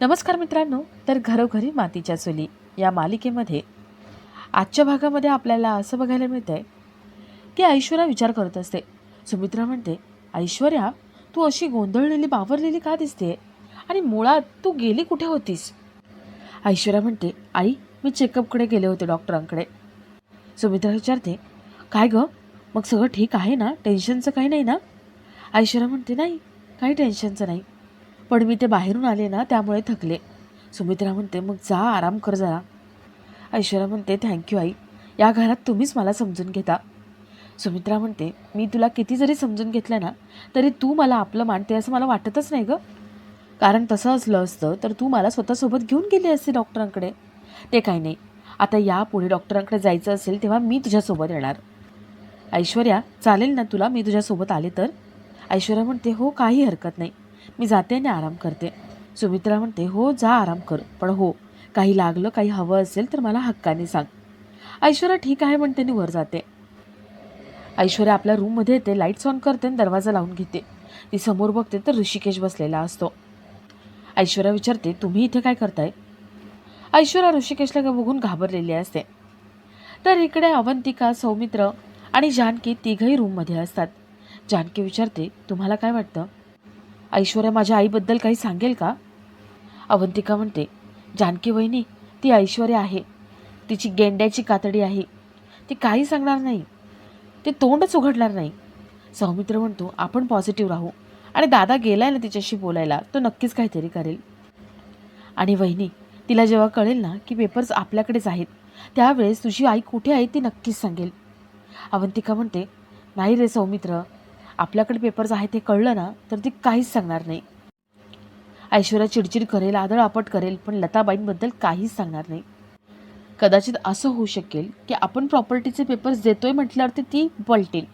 नमस्कार मित्रांनो तर घरोघरी मातीच्या चुली या मालिकेमध्ये आजच्या भागामध्ये आपल्याला असं बघायला मिळतं आहे की ऐश्वर्या विचार करत असते. सुमित्रा म्हणते ऐश्वर्या तू अशी गोंधळलेली बावरलेली का दिसते? आणि मुळात तू गेली कुठे होतीस? ऐश्वर्या म्हणते आई मी चेकअपकडे गेले होते डॉक्टरांकडे. सुमित्रा विचारते काय गं? मग सगळं ठीक आहे ना? टेन्शनचं काही नाही ना? ऐश्वर्या म्हणते नाही काही टेन्शनचं नाही. पण मी ते बाहेरून आले ना त्यामुळे थकले. सुमित्रा म्हणते मग जा आराम कर जरा. ऐश्वर्या म्हणते थँक्यू आई. या घरात तुम्हीच मला समजून घेता. सुमित्रा म्हणते मी तुला किती जरी समजून घेतलं ना तरी तू मला आपलं मानते असं मला वाटतच नाही गं. कारण तसं असलं असतं तर तू मला स्वतःसोबत घेऊन गेली असते डॉक्टरांकडे. ते काही नाही. आता यापुढे डॉक्टरांकडे जायचं असेल तेव्हा मी तुझ्यासोबत येणार. ऐश्वर्या चालेल ना तुला? मी तुझ्यासोबत आले तर? ऐश्वर्या म्हणते हो काही हरकत नाही. मी जाते आणि आराम करते. सुमित्रा म्हणते हो जा आराम कर. पण हो काही लागलं काही हवं असेल तर मला हक्काने सांग. ऐश्वर्या ठीक आहे म्हणते आणि वर जाते. ऐश्वर्या आपल्या रूममध्ये येते लाईट्स ऑन करते आणि दरवाजा लावून घेते. ती समोर बघते तर ऋषिकेश बसलेला असतो. ऐश्वर्या विचारते तुम्ही इथे काय करताय? ऐश्वर्या ऋषिकेशला बघून घाबरलेली असते. तर इकडे अवंतिका सौमित्र आणि जानकी तिघही रूममध्ये असतात. जानकी विचारते तुम्हाला काय वाटतं? ऐश्वर्या माझ्या आईबद्दल काही सांगेल का? अवंतिका म्हणते जानकी वहिनी ती ऐश्वर्या आहे. तिची गेंड्याची कातडी आहे. ती काही सांगणार नाही. ते तोंडच उघडणार नाही. सौमित्र म्हणतो आपण पॉझिटिव्ह राहू. आणि दादा गेलाय ना तिच्याशी बोलायला तो नक्कीच काहीतरी करेल. आणि वहिनी तिला जेव्हा कळेल ना की पेपर्स आपल्याकडेच आहेत त्यावेळेस तुझी आई कुठे आहे ती नक्कीच सांगेल. अवंतिका म्हणते नाही रे सौमित्र आपल्याकडे पेपर्स आहेत हे कळलं ना तर ती काहीच सांगणार नाही. ऐश्वर्या चिडचिड करेल आदळ आपट करेल पण लताबाईंबद्दल काहीच सांगणार नाही. कदाचित असं होऊ शकेल की आपण प्रॉपर्टीचे पेपर्स देतोय म्हटल्यावरती ती पलटेल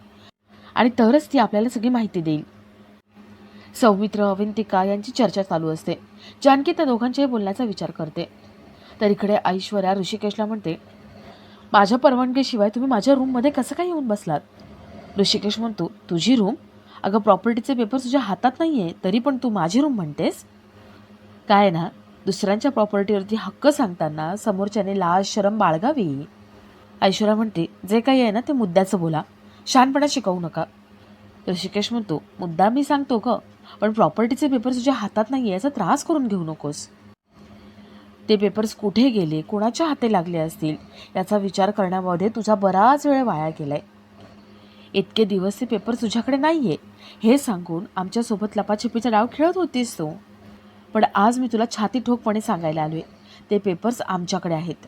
आणि तरच ती आपल्याला सगळी माहिती देईल. सौमित्र अवंतिका यांची चर्चा चालू असते. जानकी त्या दोघांच्याही बोलण्याचा विचार करते. तर इकडे ऐश्वर्या ऋषिकेशला म्हणते माझ्या परवानगीशिवाय तुम्ही माझ्या रूममध्ये कसं काय येऊन बसलात? ऋषिकेश म्हणतो तुझी रूम अगं प्रॉपर्टीचे पेपर तुझ्या हातात नाही आहे तरी पण तू माझी रूम म्हणतेस? काय ना दुसऱ्यांच्या प्रॉपर्टीवरती हक्क सांगताना समोरच्याने लाज शरम बाळगावी. ऐश्वर्या म्हणते जे काही आहे ना ते मुद्द्याचं बोला. शहाणपणा शिकवू नका. ऋषिकेश म्हणतो मुद्दा मी सांगतो ग पण प्रॉपर्टीचे पेपर तुझ्या हातात नाही आहे याचा त्रास करून घेऊ नकोस. ते पेपर्स कुठे गेले कोणाच्या हाती लागले असतील याचा विचार करण्यामध्ये तुझा बराच वेळ वाया गेलाय. इतके दिवस ते पेपर तुझ्याकडे नाही आहे हे सांगून आमच्यासोबत लपाछपीचा डाव खेळत होतीस तू. पण आज मी तुला छाती ठोकपणे सांगायला आलो आहे ते पेपर्स आमच्याकडे आहेत.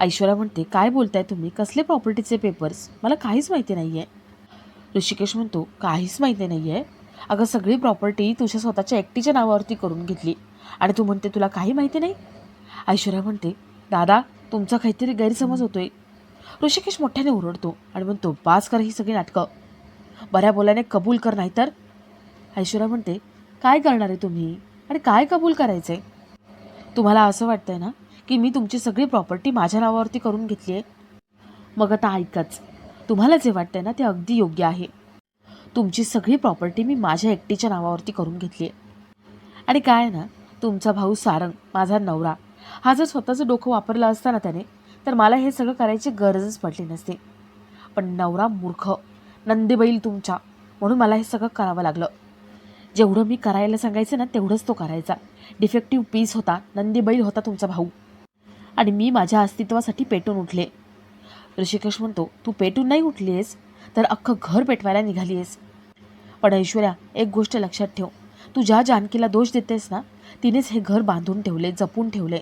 ऐश्वर्या म्हणते काय बोलताय तुम्ही? कसले प्रॉपर्टीचे पेपर्स? मला काहीच माहिती नाही आहे ऋषिकेश म्हणतो काहीच माहिती नाही आहे अगं सगळी प्रॉपर्टी तुझ्या स्वतःच्या एकटीच्या नावावरती करून घेतली. आणि तू म्हणते तुला काही माहिती नाही? ऐश्वर्या म्हणते दादा तुमचा काहीतरी गैरसमज होतोय. ऋषिकेश मोठ्याने ओरडतो आणि म्हणतो पास कर ही सगळी नाटकं. बऱ्या बोलाने कबूल कर नाही तर ऐश्वर्या म्हणते काय करणार आहे तुम्ही? आणि काय कबूल करायचं आहे तुम्हाला असं वाटतंय ना की मी तुमची सगळी प्रॉपर्टी माझ्या नावावरती करून घेतली आहे? मग आता ऐकाच. तुम्हाला जे वाटतंय ना ते अगदी योग्य आहे. तुमची सगळी प्रॉपर्टी मी माझ्या एकटीच्या नावावरती करून घेतली आहे. आणि काय आहे ना तुमचा भाऊ सारंग माझा नवरा हा जर स्वतःचं डोकं वापरलं असतं ना त्याने तर मला हे सगळं करायची गरजच पडली नसती. पण नवरा मूर्ख नंदीबैल तुमच्या म्हणून मला हे सगळं करावं लागलं. जेवढं मी करायला सांगायचं ना तेवढंच तो करायचा. डिफेक्टिव्ह पीस होता नंदीबैल होता तुमचा भाऊ. आणि मी माझ्या अस्तित्वासाठी पेटून उठले. ऋषिकेश म्हणतो तू पेटून नाही उठली आहेस तर अख्खं घर पेटवायला निघाली आहेस पण ऐश्वर्या एक गोष्ट लक्षात ठेव. तू ज्या जानकीला दोष देतेस ना तिनेच हे घर बांधून ठेवले जपून ठेवले.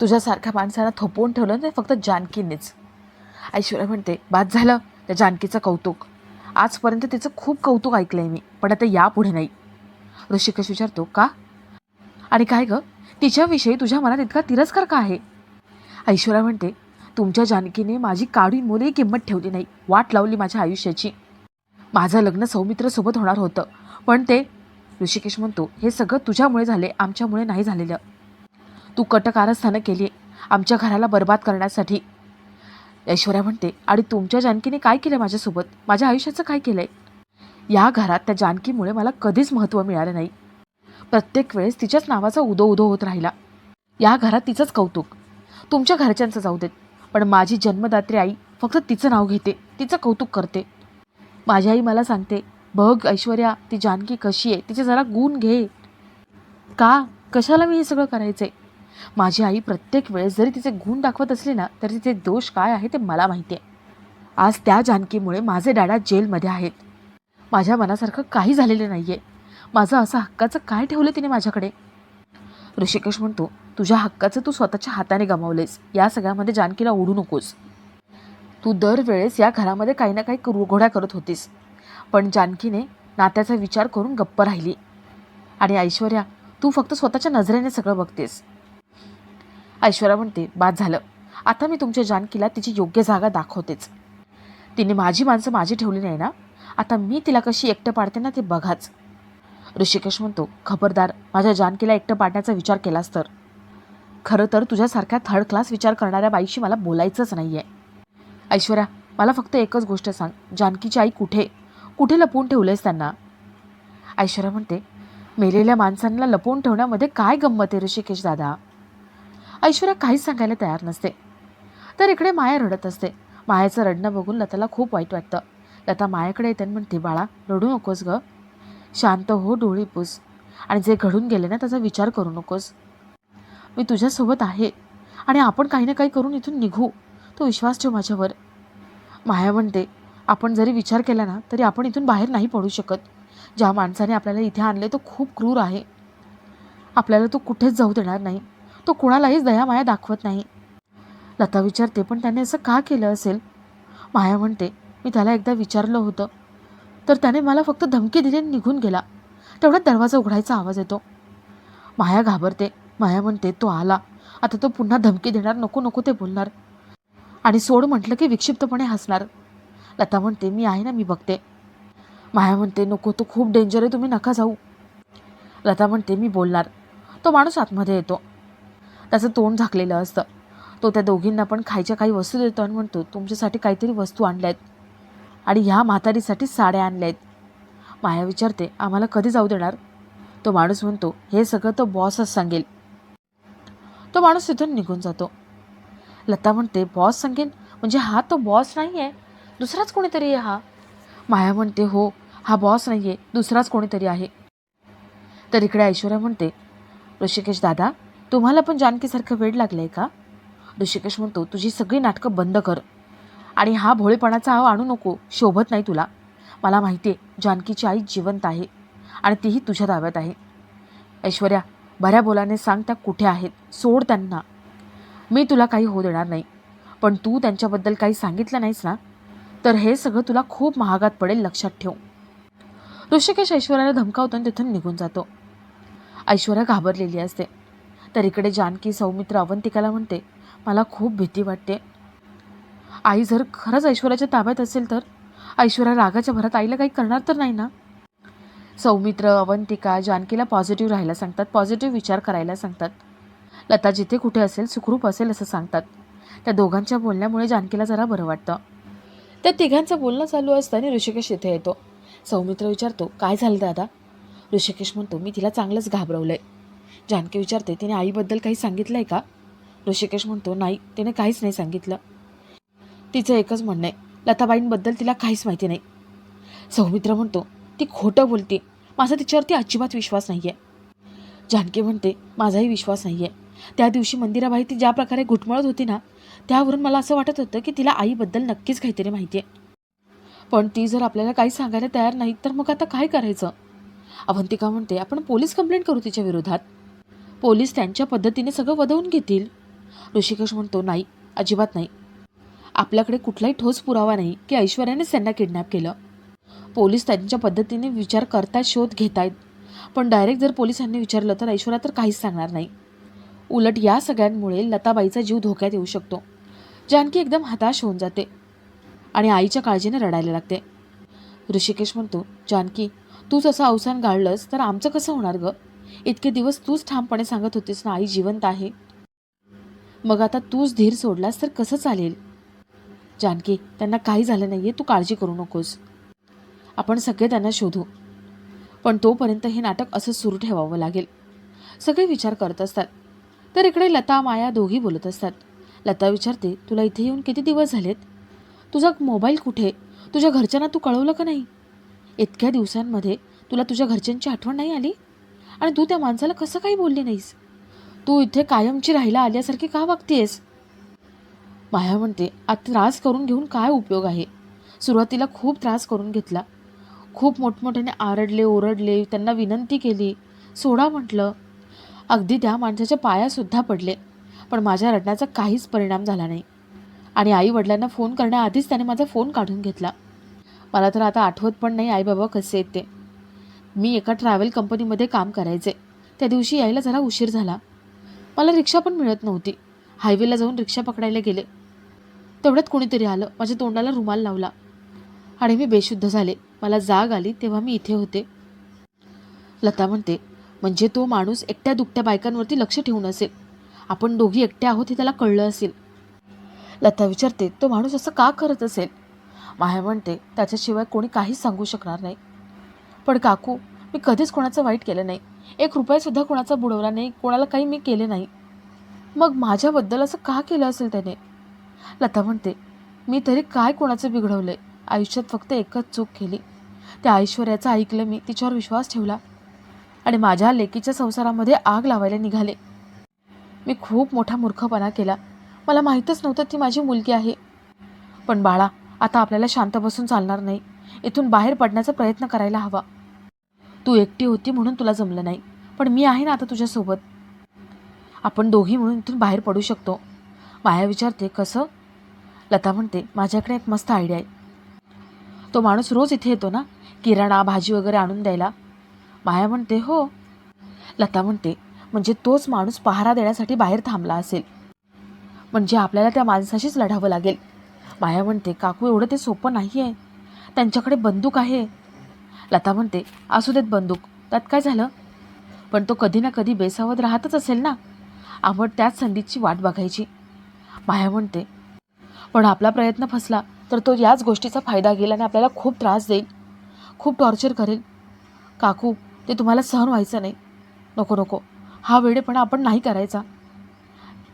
तुझ्यासारख्या माणसाला थोपवून ठेवलं नाही फक्त जानकीनेच. ऐश्वर्या म्हणते बाद झालं त्या जानकीचं कौतुक. आजपर्यंत तिचं खूप कौतुक ऐकलं आहे मी पण आता यापुढे नाही. ऋषिकेश विचारतो का? आणि काय गं? तिच्याविषयी तुझ्या मनात इतका तिरस्कार का आहे? ऐश्वर्या म्हणते तुमच्या जानकीने माझी काढून मुलेही किंमत ठेवली नाही वाट लावली माझ्या आयुष्याची. माझं लग्न सौमित्रसोबत होणार होतं पण ते ऋषिकेश म्हणतो हे सगळं तुझ्यामुळे झाले आमच्यामुळे नाही झालेलं. तू कटकारस्थानं केली आमच्या घराला बर्बाद करण्यासाठी. ऐश्वर्या म्हणते आणि तुमच्या जानकीने काय केलं माझ्यासोबत? माझ्या आयुष्याचं काय केलंय? या घरात त्या जानकीमुळे मला कधीच महत्त्व मिळालं नाही. प्रत्येक वेळेस तिच्याच नावाचा उदो उदो होत राहिला. या घरात तिचंच कौतुक. तुमच्या घरच्यांचं जाऊ देत. पण माझी जन्मदात्री आई फक्त तिचं नाव घेते तिचं कौतुक करते. माझी आई मला सांगते बघ ऐश्वर्या ती जानकी कशी आहे तिचे जरा गुण घे. का? कशाला मी हे सगळं करायचं आहे माझी आई प्रत्येक वेळेस जरी तिचे गुण दाखवत असले ना तरी तिचे दोष काय आहे ते मला माहिती आहे आज त्या जानकीमुळे माझे डॅडा जेलमध्ये आहेत. माझ्या मनासारखं काही झालेलं नाही आहे माझं असं हक्काचं काय ठेवलं तिने माझ्याकडे? ऋषिकेश म्हणतो तुझ्या हक्काचं तू स्वतःच्या हाताने गमावलेस या सगळ्यामध्ये जानकीला ओढू नकोस. तू दरवेळेस या घरामध्ये काही ना काही कुरघोड्या करत होतीस. पण जानकीने नात्याचा विचार करून गप्प राहिली. आणि ऐश्वर्या तू फक्त स्वतःच्या नजरेने सगळं बघतेस. ऐश्वर्या म्हणते बाद झालं. आता मी तुमच्या जानकीला तिची योग्य जागा दाखवतेच. तिने माझी माणसं माझी ठेवली नाही ना? आता मी तिला कशी एकटं पाडते ना ते बघाच. ऋषिकेश म्हणतो खबरदार माझ्या जानकीला एकटं पाडण्याचा विचार केलास तर. खरं तर तुझ्यासारख्या थर्ड क्लास विचार करणाऱ्या बाईशी मला बोलायचंच नाही आहे ऐश्वर्या मला फक्त एकच गोष्ट सांग. जानकीची आई कुठे? कुठे लपवून ठेवलेस त्यांना? ऐश्वर्या म्हणते मेलेल्या माणसांना लपवून ठेवण्यामध्ये काय गंमत आहे ऋषिकेश दादा? ऐश्वर्या काहीच सांगायला तयार नसते. तर इकडे माया रडत असते. मायाचं रडणं बघून लताला खूप वाईट वाटतं. लता मायाकडे येते म्हणते बाळा रडू नकोस ग. शांत हो डोळी पूस. आणि जे घडून गेले ना त्याचा विचार करू नकोस. मी तुझ्यासोबत आहे. आणि आपण काही ना काही करून इथून निघू. तो विश्वास ठेव माझ्यावर. माया म्हणते आपण जरी विचार केला ना तरी आपण इथून बाहेर नाही पडू शकत. ज्या माणसाने आपल्याला इथे आणले तो खूप क्रूर आहे. आपल्याला तो कुठेच जाऊ देणार नाही. तो कुणालाहीच दयामाया दाखवत नाही. लता विचारते पण त्याने असं का केलं असेल? माया म्हणते मी त्याला एकदा विचारलं होतं तर त्याने मला फक्त धमकी दिली आणि निघून गेला. तेवढ्यात दरवाजा उघडायचा आवाज येतो. माया घाबरते. माया म्हणते तो आला. आता तो पुन्हा धमकी देणार नको नको ते बोलणार. आणि सोड म्हटलं की विक्षिप्तपणे हसणार. लता म्हणते मी आहे ना मी बघते. माया म्हणते नको तो खूप डेंजर आहे तुम्ही नका जाऊ. लता म्हणते मी बोलणार. तो माणूस आतमध्ये येतो. त्याचं तोंड झाकलेलं असतं. तो त्या दोघींना पण खायच्या काही वस्तू देतो आणि म्हणतो तुमच्यासाठी काहीतरी वस्तू आणल्या आहेत आणि ह्या म्हातारीसाठी साड्या आणल्या आहेत माया विचारते आम्हाला कधी जाऊ देणार? तो माणूस म्हणतो हे सगळं तो बॉसच सांगेल. तो माणूस तिथून निघून जातो. लता म्हणते बॉस सांगेन? म्हणजे हा तो बॉस नाही आहे दुसराच कोणीतरी आहे हा? माया म्हणते हो हा बॉस नाही आहे दुसराच कोणीतरी आहे. तर इकडे ऐश्वर्या म्हणते ऋषिकेश दादा तुम्हाला पण जानकीसारखं वेळ लागलं आहे का? ऋषिकेश म्हणतो तुझी सगळी नाटकं बंद कर. आणि हा भोळेपणाचा हाव आणू नको शोभत नाही तुला. मला माहिती आहे जानकीची आई जिवंत आहे आणि तीही तुझ्या दाव्यात आहे. ऐश्वर्या बऱ्या बोलाने सांग त्या कुठे आहेत. सोड त्यांना. मी तुला काही होऊ देणार नाही. पण तू त्यांच्याबद्दल काही सांगितलं नाहीस ना? तर हे सगळं तुला खूप महागात पडेल लक्षात ठेव. ऋषिकेश ऐश्वर्याला धमकावतो आणि तिथून निघून जातो. ऐश्वर्या घाबरलेली असते. तर इकडे जानकी सौमित्र अवंतिकाला म्हणते मला खूप भीती वाटते. आई जर खरंच ऐश्वर्याच्या ताब्यात असेल तर? ऐश्वर्या रागाच्या भरात आईला काही करणार तर नाही ना? सौमित्र अवंतिका जानकीला पॉझिटिव्ह राहायला सांगतात पॉझिटिव्ह विचार करायला सांगतात. लता जिथे कुठे असेल सुखरूप असेल असं सांगतात. त्या दोघांच्या बोलण्यामुळे जानकीला जरा बरं वाटतं. त्या तिघांचं बोलणं चालू असताना ऋषिकेश इथे येतो. सौमित्र विचारतो काय झालं दादा? ऋषिकेश म्हणतो मी तिला चांगलंच घाबरवलं आहे जानकी विचारते तिने आईबद्दल काही सांगितलं आहे का? ऋषिकेश म्हणतो नाही तिने काहीच नाही सांगितलं. तिचं एकच म्हणणं आहे लताबाईंबद्दल तिला काहीच माहिती नाही. सौमित्र म्हणतो ती खोटं बोलते. माझा तिच्यावरती अजिबात विश्वास नाही आहे जानकी म्हणते माझाही विश्वास नाही आहे त्या दिवशी मंदिराबाई ती ज्या प्रकारे घुटमळत होती ना त्यावरून मला असं वाटत होतं की तिला आईबद्दल नक्कीच काहीतरी माहिती आहे पण ती जर आपल्याला काही सांगायला तयार नाही तर मग आता काय करायचं? अवंतिका म्हणते आपण पोलीस कंप्लेंट करू तिच्या विरोधात. पोलीस त्यांच्या पद्धतीने सगळं वदवून घेतील? ऋषिकेश म्हणतो नाही अजिबात नाही. आपल्याकडे कुठलाही ठोस पुरावा नाही की ऐश्वर्यानेच त्यांना किडनॅप केलं. पोलीस त्यांच्या पद्धतीने विचार करतायत शोध घेत आहेत पण डायरेक्ट जर पोलिसांनी विचारलं तर ऐश्वर्या तर काहीच सांगणार नाही. उलट या सगळ्यांमुळे लताबाईचा जीव धोक्यात येऊ शकतो. जानकी एकदम हताश होऊन जाते आणि आईच्या काळजीने रडायला लागते. ऋषिकेश म्हणतो जानकी तूच असं अवसान गाळलंस तर आमचं कसं होणार गं? इतके दिवस तूच ठामपणे सांगत होतीस ना आई जिवंत आहे. मग आता तूच धीर सोडलास तर कसं चालेल? जानकी त्यांना काही झालं नाहीये तू काळजी करू नकोस. आपण सगळे त्यांना शोधू. पण तोपर्यंत हे नाटक असं सुरू ठेवावं लागेल. सगळे विचार करत असतात. तर इकडे लता माया दोघी बोलत असतात. लता विचारते तुला इथे येऊन किती दिवस झालेत? तुझा मोबाईल कुठे? तुझ्या घरच्यांना तू कळवलं का नाही? इतक्या दिवसांमध्ये तुला तुझ्या घरच्यांची आठवण नाही आली? आणि तू त्या माणसाला कसं काही बोलली नाहीस? तू इथे कायमची राहायला आल्यासारखी का वागतेस माया म्हणते आता त्रास करून घेऊन काय उपयोग आहे? सुरुवातीला खूप त्रास करून घेतला. खूप मोठमोठ्याने आरडले ओरडले त्यांना विनंती केली. सोडा म्हटलं. अगदी त्या माणसाच्या पायासुद्धा पडले. पण माझ्या रडण्याचा काहीच परिणाम झाला नाही. आणि आई वडिलांना फोन करण्याआधीच त्याने माझा फोन काढून घेतला. मला तर आता आठवत पण नाही आई बाबा कसे येते मी एका ट्रॅव्हल कंपनीमध्ये काम करायचे. त्या दिवशी यायला जरा उशीर झाला. मला रिक्षा पण मिळत नव्हती. हायवेला जाऊन रिक्षा पकडायला गेले. तेवढ्यात कोणीतरी आलं. माझ्या तोंडाला रुमाल लावला. आणि मी बेशुद्ध झाले. मला जाग आली तेव्हा मी इथे होते. लता म्हणते म्हणजे तो माणूस एकट्या दुकट्या बायकांवरती लक्ष ठेवून असेल. आपण दोघी एकट्या आहोत हे त्याला कळलं असेल. लता विचारते तो माणूस असं का करत असेल? माया म्हणते त्याच्याशिवाय कोणी काहीच सांगू शकणार नाही. पण काकू मी कधीच कोणाचं वाईट केलं नाही. एक रुपयासुद्धा कोणाचा बुडवला नाही कोणाला काही मी केले नाही. मग माझ्याबद्दल असं का केलं असेल त्याने? लता म्हणते मी तरी काय कोणाचं बिघडवलं आहे आयुष्यात फक्त एकच चूक केली. त्या ऐश्वर्याचं ऐकलं मी तिच्यावर विश्वास ठेवला. आणि माझ्या लेकीच्या संसारामध्ये आग लावायला निघाले. मी खूप मोठा मूर्खपणा केला. मला माहीतच नव्हतं ती माझी मुलगी आहे. पण बाळा आता आपल्याला शांत बसून चालणार नाही. इथून बाहेर पडण्याचा प्रयत्न करायला हवा. तू एकटी होती म्हणून तुला जमलं नाही पण मी आहे ना आता तुझ्यासोबत. आपण दोघी म्हणून इथून बाहेर पडू शकतो. माया विचारते कसं? लता म्हणते माझ्याकडे एक मस्त आयडिया आहे. तो माणूस रोज इथे येतो ना किराणा भाजी वगैरे आणून द्यायला. माया म्हणते हो. लता म्हणते म्हणजे तोच माणूस पहारा देण्यासाठी बाहेर थांबला असेल. म्हणजे आपल्याला त्या माणसाशीच लढावं लागेल. माया म्हणते काकू एवढं ते सोपं नाही आहे त्यांच्याकडे बंदूक आहे. लता म्हणते असू देत बंदूक. त्यात काय झालं? पण तो कधी ना कधी बेसावत राहतच असेल ना. आपण त्याच संधीची वाट बघायची. माया म्हणते पण आपला प्रयत्न फसला तर तो याच गोष्टीचा फायदा घेईल आणि आपल्याला खूप त्रास देईल. खूप टॉर्चर करेल. काकू ते तुम्हाला सहन व्हायचं नाही. नको नको. हा वेळेपणा आपण नाही करायचा.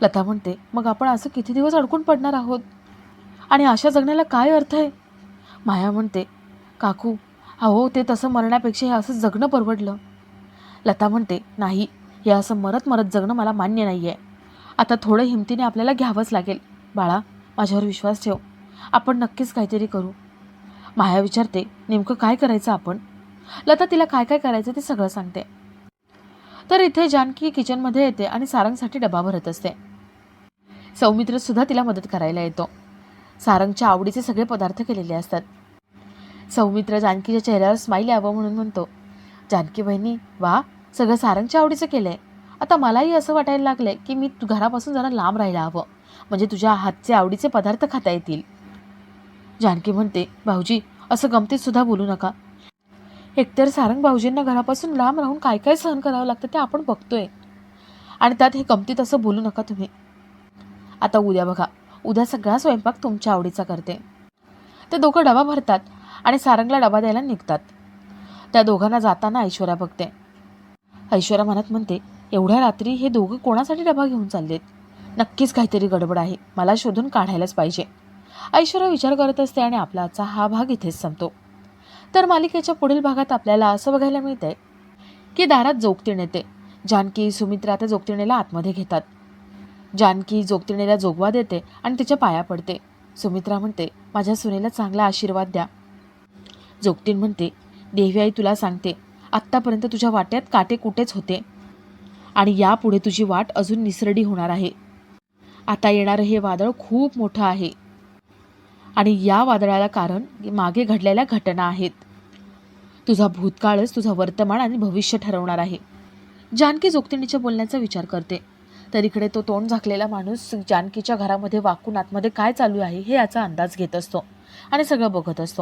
लता म्हणते मग आपण असं किती दिवस अडकून पडणार आहोत? आणि अशा जगण्याला काय अर्थ आहे? माया म्हणते काकू अहो ते तसं मरण्यापेक्षा हे असं जगणं परवडलं. लता म्हणते नाही हे असं मरत मरत जगणं मला मान्य नाही आहे आता थोडं हिमतीने आपल्याला घ्यावंच लागेल. बाळा माझ्यावर विश्वास ठेव. आपण नक्कीच काहीतरी करू. माया विचारते नेमकं काय करायचं आपण? लता तिला काय काय करायचं ते सगळं सांगते. तर इथे जानकी किचनमध्ये येते आणि सारंगसाठी डबा भरत असते. सौमित्र सुद्धा तिला मदत करायला येतो. सारंगच्या आवडीचे सगळे पदार्थ केलेले असतात. सौमित्र जानकीच्या चेहऱ्यावर स्माईल यावं म्हणून म्हणतो जानकी बहिणी वा सगळं सारंगच्या आवडीचं केलं आहे आता मलाही असं वाटायला लागलं की मी तू घरापासून जरा लांब राहायला हवं. म्हणजे तुझ्या हातचे आवडीचे पदार्थ खाता येतील. जानकी म्हणते भाऊजी असं गमतीत सुद्धा बोलू नका. एकतर सारंग भाऊजींना घरापासून लांब राहून काय काय सहन करावं लागतं ते आपण बघतोय. आणि त्यात हे गमतीत असं बोलू नका तुम्ही. आता उद्या बघा. उद्या सगळा स्वयंपाक तुमच्या आवडीचा करते. ते दोघं डबा भरतात आणि सारंगला डबा द्यायला निघतात. त्या दोघांना जाताना ऐश्वर्या बघते. ऐश्वर्या मनात म्हणते एवढ्या रात्री हे दोघं कोणासाठी डबा घेऊन चाललेत? नक्कीच काहीतरी गडबड आहे. मला शोधून काढायलाच पाहिजे. ऐश्वर्या विचार करत असते आणि आपला आजचा हा भाग इथेच संपतो. तर मालिकेच्या पुढील भागात आपल्याला असं बघायला मिळतंय की दारात जोगतीण येते. जानकी सुमित्रा त्या जोगतिणीला आतमध्ये घेतात. जानकी जोगतिणीला जोगवा देते आणि तिच्या पाया पडते. सुमित्रा म्हणते माझ्या सुनेला चांगला आशीर्वाद द्या. जोगतीण म्हणते देवी आई तुला सांगते आत्तापर्यंत तुझ्या वाट्यात काटे कुठेच होते. आणि यापुढे तुझी वाट अजून निसरडी होणार आहे. आता येणारं हे वादळ खूप मोठं आहे. आणि या वादळाला कारण मागे घडलेल्या घटना आहेत. तुझा भूतकाळच तुझा वर्तमान आणि भविष्य ठरवणार आहे. जानकी जोगतिणीच्या बोलण्याचा विचार करते. तर इकडे तो तोंड झाकलेला माणूस जानकीच्या घरामध्ये वाकून आतमध्ये काय चालू आहे हे याचा अंदाज घेत असतो आणि सगळं बघत असतो.